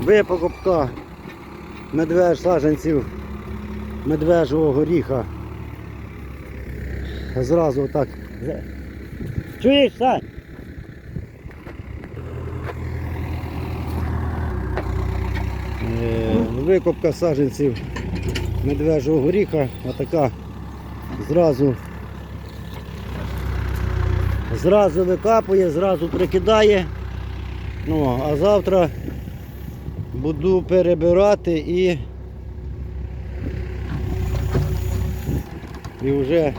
Випокопка медвеж саджанців медвежого горіха. Зразу отак. Чуєш, Сань? Е, Викопка саджанців медвежого горіха, отака зразу зразу викапує, зразу прикидає. Ну, а завтра буду перебирати і, і вже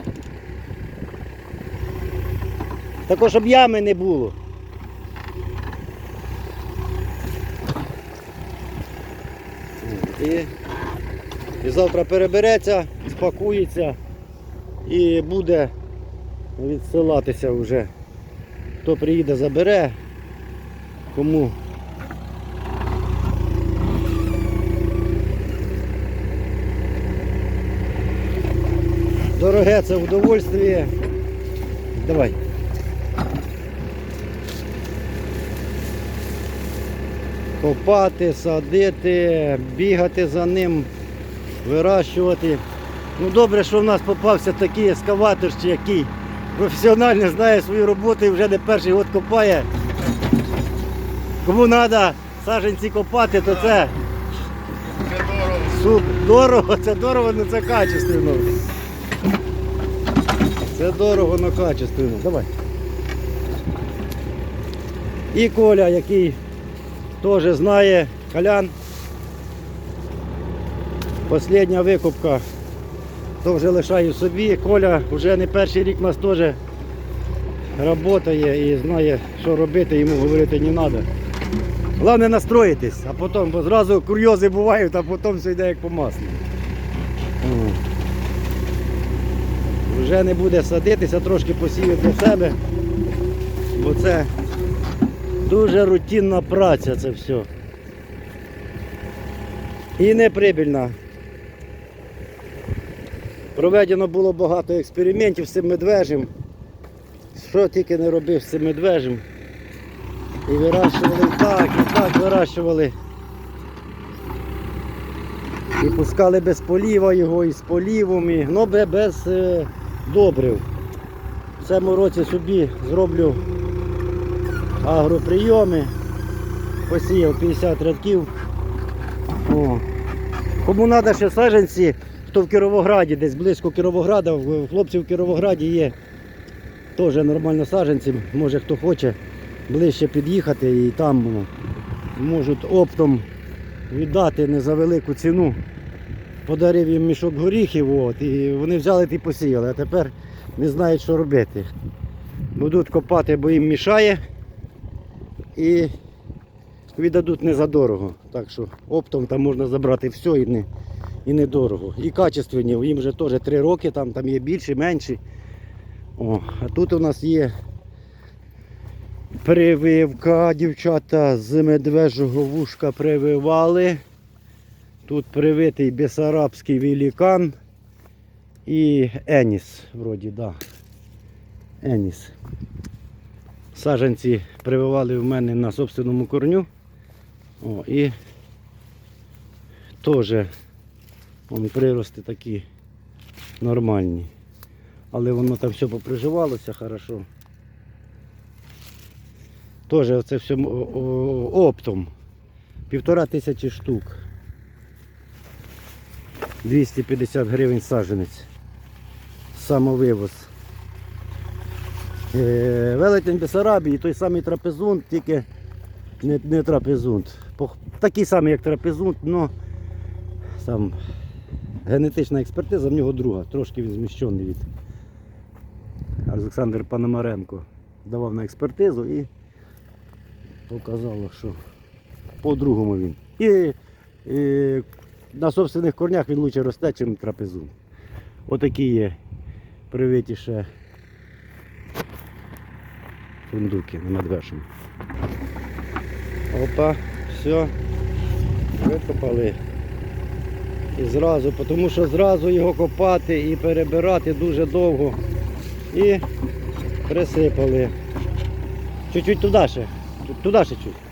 також щоб ями не було. І, і завтра перебереться, спакується і буде відсилатися вже. Хто приїде, забере, кому дороге це удовольствие. Давай. Копати, садити, бігати за ним, вирощувати. Ну добре, що в нас попався такий ескаватор, який професіонально знає свою роботу і вже не перший год копає. Кому треба саженці копати, то це Це дорого. суп дорого, це дорого, але це качественно. Це дорого, але качественно. Давай. І Коля, який теж знає, Колян. Последня викупка. То вже лишаю собі. Коля вже не перший рік у нас теж працює і знає, що робити, йому говорити не треба. Головне настроїтись, а потім, бо зразу курйози бувають, а потім все йде як по маслу. Вже не буде садитися, трошки посію для себе, бо це дуже рутинна праця це все. І неприбільна. Проведено було багато експериментів з цим медвежим. Що тільки не робив з цим медвежим. І вирощували так, і так вирощували. І пускали без поліва його, і з полівом, і, ну бе- без е, добрив. В цьому році собі зроблю агроприйоми. Посіяв 50 рядків. О. Кому треба ще саджанці, хто в Кіровограді, десь близько Кіровограда, в хлопців в Кіровограді є теж нормально саджанці, може хто хоче ближче під'їхати і там можуть оптом віддати не за велику ціну. Подарив їм мішок горіхів, от, і вони взяли і посіяли, а тепер не знають, що робити. Будуть копати, бо їм мішає і віддадуть не за дорого. Так що оптом там можна забрати все і не, і недорого. І качественні, їм вже теж 3 роки, там, там є більші, менші. О, а тут у нас є Прививка, дівчата з медвежого вушка прививали. Тут привитий бесарабський великан і Еніс, вроді, да. Еніс. Саженці прививали в мене на собственному корню. О, і теж вон, прирости такі нормальні. Але воно там все поприживалося хорошо. Теж це все оптом. Півтора тисячі штук. 250 гривень саджанець. Самовивоз. Е, Велетень Бесарабії, той самий трапезунт, тільки не, не трапезунт. Такий самий, як трапезунт, але там генетична експертиза в нього друга, трошки він зміщений від Олександр Пономаренко. Давав на експертизу і показало, що по-другому він. І, і на собственних корнях він лучше росте, ніж трапезун. Отакі є привиті ще фундуки на медвежому. Опа, все, викопали. І зразу, тому що зразу його копати і перебирати дуже довго. І присипали. Чуть-чуть туди ще. Туди ще чуть.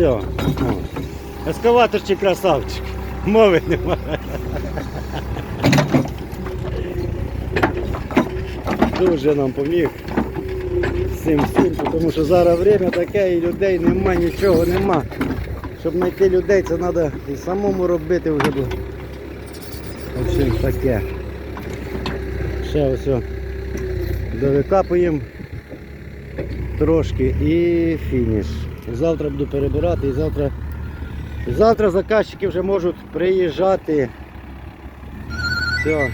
Все. О. Ескаватор чи красавчик. Мови немає. Дуже нам поміг цим всім, тому що зараз время таке і людей нема, нічого нема. Щоб знайти людей, це треба і самому робити вже. общем, таке. Ще ось довикапуємо трошки і фініш. Завтра буду перебирати і завтра, і завтра заказчики вже можуть приїжджати. Все.